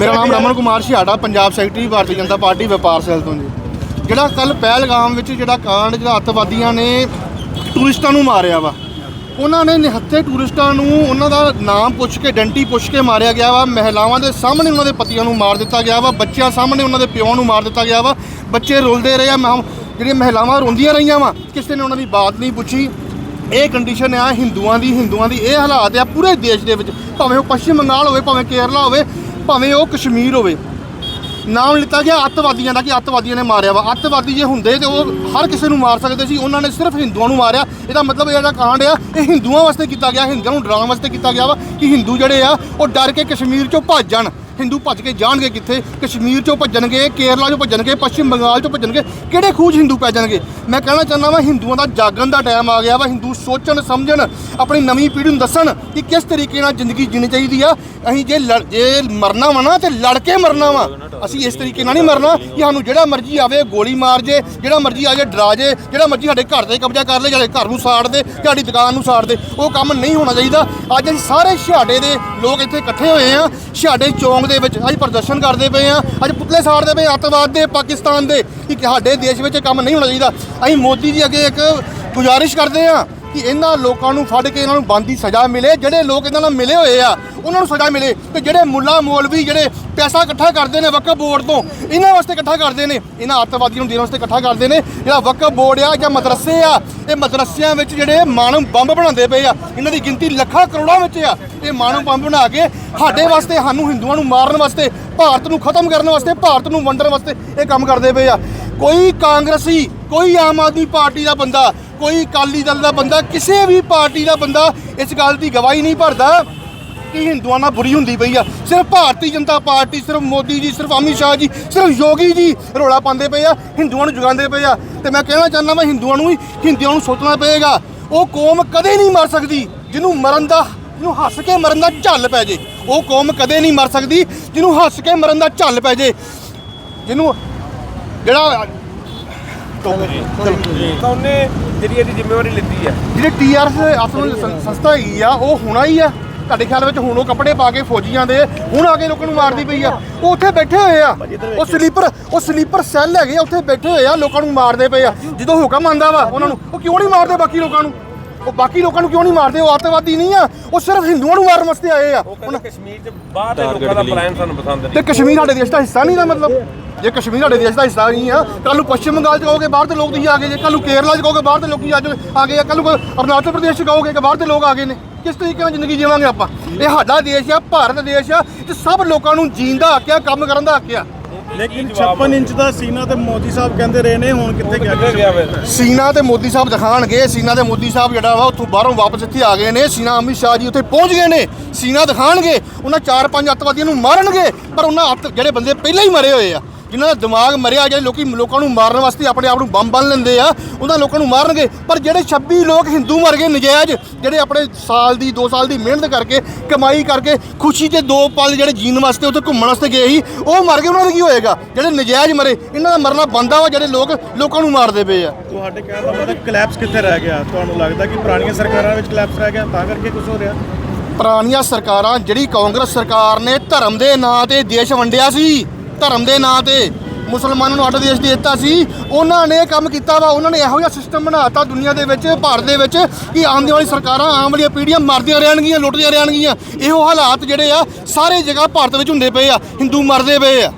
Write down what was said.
ਮੇਰਾ ਨਾਮ Raman Kumar Chhiara, Punjab secretary, Bharatiya Janata party, ਵਪਾਰ ਸੈਲ ਤੋਂ ਜੀ। ਜਿਹੜਾ ਕੱਲ ਪਹਿਲਗਾਮ ਵਿੱਚ ਜਿਹੜਾ ਕਾਂਡ, ਜਿਹੜਾ ਅੱਤਵਾਦੀਆਂ ਨੇ ਟੂਰਿਸਟਾਂ ਨੂੰ ਮਾਰਿਆ ਵਾ, ਉਹਨਾਂ ਨੇ ਨਿਹੱਥੇ ਟੂਰਿਸਟਾਂ ਨੂੰ ਉਹਨਾਂ ਦਾ ਨਾਮ ਪੁੱਛ ਕੇ ਡੰਟੀ ਪੁੱਛ ਕੇ ਮਾਰਿਆ ਗਿਆ ਵਾ। ਮਹਿਲਾਵਾਂ ਦੇ ਸਾਹਮਣੇ ਉਹਨਾਂ ਦੇ ਪਤੀਆਂ ਨੂੰ ਮਾਰ ਦਿੱਤਾ ਗਿਆ ਵਾ। ਬੱਚਿਆਂ ਸਾਹਮਣੇ ਉਹਨਾਂ ਦੇ ਪਿਓ ਨੂੰ ਮਾਰ ਦਿੱਤਾ ਗਿਆ ਵਾ। ਬੱਚੇ ਰੁਲਦੇ ਰਹੇ ਆ, ਮਹਾਂ- ਜਿਹੜੀਆਂ ਮਹਿਲਾਵਾਂ ਰੋਂਦੀਆਂ ਰਹੀਆਂ ਵਾ, ਕਿਸੇ ਨੇ ਉਹਨਾਂ ਦੀ ਬਾਤ ਨਹੀਂ ਪੁੱਛੀ। ਇਹ ਕੰਡੀਸ਼ਨ ਆ, ਹਿੰਦੂਆਂ ਦੀ ਹਿੰਦੂਆਂ ਦੀ ਇਹ ਹਾਲਾਤ ਆ, ਪੂਰੇ ਦੇਸ਼ ਦੇ ਵਿੱਚ। ਭਾਵੇਂ ਉਹ ਪੱਛਮ ਬੰਗਾਲ ਹੋਵੇ, ਭਾਵੇਂ ਕੇਰਲਾ ਹੋਵੇ ਭਾਵੇਂ ਉਹ ਕਸ਼ਮੀਰ ਹੋਵੇ। ਨਾਮ ਲਿੱਤਾ ਗਿਆ, ਅੱਤਵਾਦੀਆਂ ਦਾ ਕਿ ਅੱਤਵਾਦੀਆਂ ਨੇ ਮਾਰਿਆ ਵਾ। ਅੱਤਵਾਦੀ ਜੇ ਹੁੰਦੇ ਤੇ ਉਹ ਹਰ ਕਿਸੇ ਨੂੰ ਮਾਰ ਸਕਦੇ ਸੀ। ਉਹਨਾਂ ਨੇ ਸਿਰਫ ਹਿੰਦੂਆਂ ਨੂੰ ਮਾਰਿਆ। ਇਹਦਾ ਮਤਲਬ ਇਹ ਜਿਹੜਾ ਕਾਂਡ ਆ, ਇਹ ਹਿੰਦੂਆਂ ਵਾਸਤੇ ਕੀਤਾ ਗਿਆ। ਹਿੰਦੂਆਂ ਨੂੰ ਡਰਾਉਣ ਵਾਸਤੇ ਕੀਤਾ ਗਿਆ ਵਾ ਕਿ ਹਿੰਦੂ ਜਿਹੜੇ ਆ, ਉਹ ਡਰ ਕੇ ਕਸ਼ਮੀਰ ਚੋਂ ਭੱਜ ਜਾਣ। ਹਿੰਦੂ ਭੱਜ ਕੇ ਜਾਣਗੇ ਕਿੱਥੇ? ਕਸ਼ਮੀਰ ਚੋਂ ਭੱਜਣਗੇ, ਕੇਰਲਾ ਚੋਂ ਭੱਜਣਗੇ, ਪੱਛਮ ਬੰਗਾਲ ਚੋਂ ਭੱਜਣਗੇ। ਕਿਹੜੇ ਖੂਜ ਹਿੰਦੂ ਪੈ ਜਾਣਗੇ? ਮੈਂ ਕਹਿਣਾ ਚਾਹੁੰਦਾ ਵਾਂ, ਹਿੰਦੂਆਂ ਦਾ ਜਾਗਣ ਦਾ ਟਾਈਮ ਆ ਗਿਆ ਵਾ। ਹਿੰਦੂ ਸੋਚਣ, ਸਮਝਣ, ਆਪਣੀ ਨਵੀਂ ਪੀੜ੍ਹੀ ਨੂੰ ਦੱਸਣ ਕਿ ਕਿਸ ਤਰੀਕੇ ਨਾਲ ਜ਼ਿੰਦਗੀ ਜੀਣੀ ਚਾਹੀਦੀ ਆ। ਅਸੀਂ ਜੇ ਲੜ- ਜੇ ਮਰਨਾ ਵਾ ਨਾ, ਤੇ ਲੜ ਕੇ ਮਰਨਾ ਵਾ। ਅਸੀਂ ਇਸ ਤਰੀਕੇ ਨਾਲ ਨਹੀਂ ਮਰਨਾ ਕਿ ਸਾਨੂੰ ਜਿਹੜਾ ਮਰਜ਼ੀ ਆਵੇ, ਗੋਲੀ ਮਾਰ ਜੇ, ਜਿਹੜਾ ਮਰਜ਼ੀ ਆ ਜੇ, ਡਰਾ ਜੇ, ਜਿਹੜਾ ਮਰਜ਼ੀ ਸਾਡੇ ਘਰ ਤੇ ਕਬਜ਼ਾ ਕਰ ਲੇ ਸਾਡੇ ਘਰ ਨੂੰ ਸਾੜ ਦੇ ਸਾਡੀ ਦੁਕਾਨ ਨੂੰ ਸਾੜ ਦੇ। ਉਹ ਕੰਮ ਨਹੀਂ ਹੋਣਾ ਚਾਹੀਦਾ। ਅੱਜ ਅਸੀਂ ਸਾਰੇ ਛਿਆੜੇ ਦੇ ਲੋਕ ਇੱਥੇ ਇਕੱਠੇ ਹੋਏ ਆ। ਛਿਆੜੇ ਚੌਂਕ ਦੇ ਵਿੱਚ ਅੱਜ ਪ੍ਰਦਰਸ਼ਨ ਕਰਦੇ ਪਏ ਆ ਅੱਜ ਪੁਤਲੇ ਸਾੜਦੇ ਪਏ ਅੱਤਵਾਦ ਦੇ, ਪਾਕਿਸਤਾਨ ਦੇ। ਕਿ ਸਾਡੇ ਦੇਸ਼ ਵਿੱਚ ਕੰਮ ਨਹੀਂ ਹੋਣਾ ਚਾਹੀਦਾ। ਅਸੀਂ ਮੋਦੀ ਜੀ ਅੱਗੇ ਇੱਕ ਗੁਜ਼ਾਰਿਸ਼ ਕਰਦੇ ਆ ਕਿ ਇਹਨਾਂ ਲੋਕਾਂ ਨੂੰ ਫੜ ਕੇ ਇਹਨਾਂ ਨੂੰ ਬੰਦੀ ਸਜ਼ਾ ਮਿਲੇ, ਜਿਹੜੇ ਲੋਕ ਇਹਨਾਂ ਨਾਲ ਮਿਲੇ ਹੋਏ ਆ, ਉਹਨਾਂ ਨੂੰ ਸਜ਼ਾ ਮਿਲੇ। ਤੇ ਜਿਹੜੇ ਮੁੱਲਾ ਮੌਲਵੀ ਜਿਹੜੇ ਪੈਸਾ ਇਕੱਠਾ ਕਰਦੇ ਨੇ ਵਕਫ ਬੋਰਡ ਤੋਂ, ਇਹਨਾਂ ਵਾਸਤੇ ਇਕੱਠਾ ਕਰਦੇ ਨੇ। ਇਹਨਾਂ ਅੱਤਵਾਦੀਆਂ ਨੂੰ ਦੇਣ ਵਾਸਤੇ ਇਕੱਠਾ ਕਰਦੇ ਨੇ। ਜਿਹੜਾ ਵਕਫ ਬੋਰਡ ਆ ਜਾਂ ਮਦਰਸੇ ਆ, ਇਹ ਮਦਰਸਿਆਂ ਵਿੱਚ ਜਿਹੜੇ ਮਾਨਵ ਬੰਬ ਬਣਾਉਂਦੇ ਪਏ ਆ, ਇਹਨਾਂ ਦੀ ਗਿਣਤੀ ਲੱਖਾਂ ਕਰੋੜਾਂ ਵਿੱਚ ਆ। ਇਹ ਮਾਨਵ ਬੰਬ ਬਣਾ ਕੇ ਸਾਡੇ ਵਾਸਤੇ, ਸਾਨੂੰ ਹਿੰਦੂਆਂ ਨੂੰ ਮਾਰਨ ਵਾਸਤੇ, ਭਾਰਤ ਨੂੰ ਖਤਮ ਕਰਨ ਵਾਸਤੇ, ਭਾਰਤ ਨੂੰ ਵੰਡਣ ਵਾਸਤੇ ਇਹ ਕੰਮ ਕਰਦੇ ਪਏ ਆ। ਕੋਈ ਕਾਂਗਰਸੀ, ਕੋਈ ਆਮ ਆਦਮੀ ਪਾਰਟੀ ਦਾ ਬੰਦਾ, ਕੋਈ ਅਕਾਲੀ ਦਲ ਦਾ ਬੰਦਾ, ਕਿਸੇ ਵੀ ਪਾਰਟੀ ਦਾ ਬੰਦਾ ਇਸ ਗੱਲ ਦੀ ਗਵਾਹੀ ਨਹੀਂ ਭਰਦਾ ਕਿ ਹਿੰਦੂਆਂ ਨਾਲ ਬੁਰੀ ਹੁੰਦੀ ਪਈ ਆ। ਸਿਰਫ ਭਾਰਤੀ ਜਨਤਾ ਪਾਰਟੀ, ਸਿਰਫ ਮੋਦੀ ਜੀ, ਸਿਰਫ ਅਮਿਤ ਸ਼ਾਹ ਜੀ, ਸਿਰਫ ਯੋਗੀ ਜੀ ਰੋਲਾ ਪਾਉਂਦੇ ਪਏ ਆ, ਹਿੰਦੂਆਂ ਨੂੰ ਜਗਾਉਂਦੇ ਪਏ ਆ। ਤੇ ਮੈਂ ਕਹਿਣਾ ਚਾਹੁੰਦਾ ਮੈਂ ਹਿੰਦੂਆਂ ਨੂੰ ਵੀ, ਹਿੰਦੂਆਂ ਨੂੰ ਸੋਚਣਾ ਪਏਗਾ। ਉਹ ਕੌਮ ਕਦੇ ਨਹੀਂ ਮਰ ਸਕਦੀ, ਜਿਹਨੂੰ ਮਰਨ ਦਾ, ਜਿਹਨੂੰ ਹੱਸ ਕੇ ਮਰਨ ਦਾ ਝੱਲ ਪੈ ਜੇ। ਉਹ ਕੌਮ ਕਦੇ ਨਹੀਂ ਮਰ ਸਕਦੀ, ਜਿਹਨੂੰ ਹੱਸ ਕੇ ਮਰਨ ਦਾ ਝੱਲ ਪੈ ਜੇ। ਜਿਹਨੂੰ ਜਿਹੜਾ ਤਾਂ ਉਹਨੇ ਜਿਹੜੀ ਇਹਦੀ ਜ਼ਿੰਮੇਵਾਰੀ ਲਿੱਤੀ ਹੈ। ਜਿਹੜੇ ਟੀਆਰਐਸ ਸੰ- ਸੰਸਥਾ ਹੈਗੀ ਆ ਉਹ ਹੋਣਾ ਹੀ ਆ। ਤੁਹਾਡੇ ਖਿਆਲ ਵਿੱਚ ਹੁਣ ਉਹ ਕੱਪੜੇ ਪਾ ਕੇ ਫੌਜੀਆਂ ਦੇ ਹੁਣ ਆ ਕੇ ਲੋਕਾਂ ਨੂੰ ਮਾਰਦੀ ਪਈ ਆ। ਉਹ ਉੱਥੇ ਬੈਠੇ ਹੋਏ ਆ। ਉਹ ਸਲੀਪਰ ਉਹ ਸਲੀਪਰ ਸੈੱਲ ਹੈਗੇ ਆ, ਉੱਥੇ ਬੈਠੇ ਹੋਏ ਆ ਲੋਕਾਂ ਨੂੰ ਮਾਰਦੇ ਪਏ ਆ। ਜਦੋਂ ਹੁਕਮ ਆਂਦਾ ਵਾ ਉਹਨਾਂ ਨੂੰ ਉਹ ਕਿਉਂ ਨਹੀਂ ਮਾਰਦੇ ਬਾਕੀ ਲੋਕਾਂ ਨੂੰ? ਉਹ ਬਾਕੀ ਲੋਕਾਂ ਨੂੰ ਕਿਉਂ ਨਹੀਂ ਮਾਰਦੇ? ਉਹ ਅੱਤਵਾਦੀ ਨਹੀਂ ਆ। ਉਹ ਸਿਰਫ ਹਿੰਦੂਆਂ ਨੂੰ ਮਾਰਨ ਵਾਸਤੇ ਆਏ ਆ। ਉਹ ਕਸ਼ਮੀਰ 'ਚ ਬਾਹਰ ਦੇ ਲੋਕਾਂ ਦਾ ਪਲਾਨ ਸਾਨੂੰ ਪਸੰਦ ਤੇ ਨਹੀਂ ਕਸ਼ਮੀਰ ਸਾਡੇ ਦੇਸ਼ ਦਾ ਹਿੱਸਾ ਨਹੀਂ ਦਾ ਮਤਲਬ। ਜੇ ਕਸ਼ਮੀਰ ਸਾਡੇ ਦੇਸ਼ ਦਾ ਹਿੱਸਾ ਨਹੀਂ ਆ। ਕੱਲ ਨੂੰ ਪੱਛਮ ਬੰਗਾਲ ਚ ਕਹੋਗੇ ਬਾਹਰ ਦੇ ਲੋਕ ਤੁਸੀਂ ਆ ਗਏ ਜੇ। ਕੱਲ ਨੂੰ ਕੇਰਲਾ ਚ ਕਹੋਗੇ ਬਾਹਰ ਦੇ ਲੋਕੀ ਅੱਜ ਆ ਗਏ ਆ। ਕੱਲ ਨੂੰ ਅਰੁਣਾਚਲ ਪ੍ਰਦੇਸ਼ ਚ ਕਹੋਗੇ ਕਿ ਬਾਹਰ ਦੇ ਲੋਕ ਆ ਗਏ ਨੇ। ਕਿਸ ਤਰੀਕੇ ਨਾਲ ਜ਼ਿੰਦਗੀ ਜੀਵਾਂਗੇ ਆਪਾਂ? ਇਹ ਸਾਡਾ ਦੇਸ਼ ਆ ਭਾਰਤ ਦੇਸ਼ ਆ ਤੇ ਸਭ ਲੋਕਾਂ ਨੂੰ ਜੀਣ ਦਾ ਹੱਕ ਆ ਕੰਮ ਕਰਨ ਦਾ ਹੱਕ ਆ ਲੇਕਿਨ 56 ਇੰਚ ਦਾ ਸੀਨਾ ਤੇ ਮੋਦੀ ਸਾਹਿਬ ਕਹਿੰਦੇ ਰਹੇ ਨੇ ਹੁਣ ਕਿੱਥੇ ਗਿਆ? ਸੀਨਾ ਤੇ ਮੋਦੀ ਸਾਹਿਬ ਦਿਖਾਣਗੇ। ਸੀਨਾ ਤੇ ਮੋਦੀ ਸਾਹਿਬ ਜਿਹੜਾ ਵਾ ਉੱਥੋਂ ਬਾਹਰੋਂ ਵਾਪਸ ਇੱਥੇ ਆ ਗਏ ਨੇ। ਸੀਨਾ ਅਮਿਤ ਸ਼ਾਹ ਜੀ ਉੱਥੇ ਪਹੁੰਚ ਗਏ ਨੇ। ਸੀਨਾ ਦਿਖਾਣਗੇ। ਉਹਨਾਂ ਚਾਰ ਪੰਜ ਅੱਤਵਾਦੀਆਂ ਨੂੰ ਮਾਰਨਗੇ ਪਰ ਉਹਨਾਂ ਅੱਤ ਜਿਹੜੇ ਬੰਦੇ ਪਹਿਲਾਂ ਹੀ ਮਰੇ ਹੋਏ ਆ। ਜਿਨ੍ਹਾਂ ਦਾ ਦਿਮਾਗ ਮਰਿਆ ਜਿਹੜੇ ਲੋਕੀ ਲੋਕਾਂ ਨੂੰ ਮਾਰਨ ਵਾਸਤੇ ਆਪਣੇ ਆਪ ਨੂੰ ਬੰਬ ਬੰਨ ਲੈਂਦੇ ਆ ਉਹਨਾਂ ਲੋਕਾਂ ਨੂੰ ਮਾਰਨਗੇ। ਪਰ ਜਿਹੜੇ 26 ਲੋਕ ਹਿੰਦੂ ਮਰ ਗਏ ਨਜਾਇਜ਼ ਜਿਹੜੇ ਆਪਣੇ ਸਾਲ ਦੀ 2 ਸਾਲ ਦੀ ਮਿਹਨਤ ਕਰਕੇ ਕਮਾਈ ਕਰਕੇ ਖੁਸ਼ੀ 'ਚ ਦੋ ਪਲ ਜਿਹੜੇ ਜੀਣ ਵਾਸਤੇ ਉੱਥੇ ਘੁੰਮਣ ਵਾਸਤੇ ਗਏ ਸੀ ਉਹ ਮਰ ਗਏ ਉਹਨਾਂ ਦਾ ਕੀ ਹੋਏਗਾ? ਜਿਹੜੇ ਨਜਾਇਜ਼ ਮਰੇ ਇਹਨਾਂ ਦਾ ਮਰਨਾ ਬੰਦਾ ਵਾ ਜਿਹੜੇ ਲੋਕ ਲੋਕਾਂ ਨੂੰ ਮਾਰਦੇ ਪਏ ਆ। ਤੁਹਾਡੇ ਕਹਿਣ ਦਾ ਮਤਲਬ ਕਲੈਪਸ ਕਿੱਥੇ ਰਹਿ ਗਿਆ? ਤੁਹਾਨੂੰ ਲੱਗਦਾ ਕਿ ਪੁਰਾਣੀਆਂ ਸਰਕਾਰਾਂ ਵਿੱਚ ਕਲੈਪਸ ਰਹਿ ਗਿਆ? ਤਾਂ ਕਰਕੇ ਕੁਝ ਹੋ ਰਿਹਾ? ਪੁਰਾਣੀਆਂ ਸਰਕਾਰਾਂ ਜਿਹੜੀ ਕਾਂਗਰਸ ਸਰਕਾਰ ਨੇ ਧਰਮ ਦੇ ਨਾਂ ਤੇ ਦੇਸ਼ ਵੰਡਿਆ ਸੀ ਧਰਮ ਦੇ ਨਾਂ ਤੇ ਮੁਸਲਮਾਨਾਂ ਨੂੰ ਅੱਡ ਦੇਸ਼ ਦੇ ਦਿੱਤਾ ਸੀ। ਉਹਨਾਂ ਨੇ ਕੰਮ ਕੀਤਾ ਵਾ। ਉਹਨਾਂ ਨੇ ਇਹੋ ਜਿਹਾ ਸਿਸਟਮ ਬਣਾਤਾ ਦੁਨੀਆ ਦੇ ਵਿੱਚ, ਭਾਰਤ ਦੇ ਵਿੱਚ, ਕਿ ਆਉਣ ਵਾਲੀ ਸਰਕਾਰਾਂ ਆਉਣ ਵਾਲੀਆਂ ਪੀੜ੍ਹੀਆਂ ਮਰਦੀਆਂ ਰਹਿਣਗੀਆਂ, ਲੁੱਟਦੀਆਂ ਰਹਿਣਗੀਆਂ। ਇਹੋ ਹਾਲਾਤ ਜਿਹੜੇ ਆ, ਸਾਰੇ ਜਗ੍ਹਾ ਭਾਰਤ ਵਿੱਚ ਹੁੰਦੇ ਪਏ ਆ। ਹਿੰਦੂ ਮਰਦੇ ਪਏ ਆ।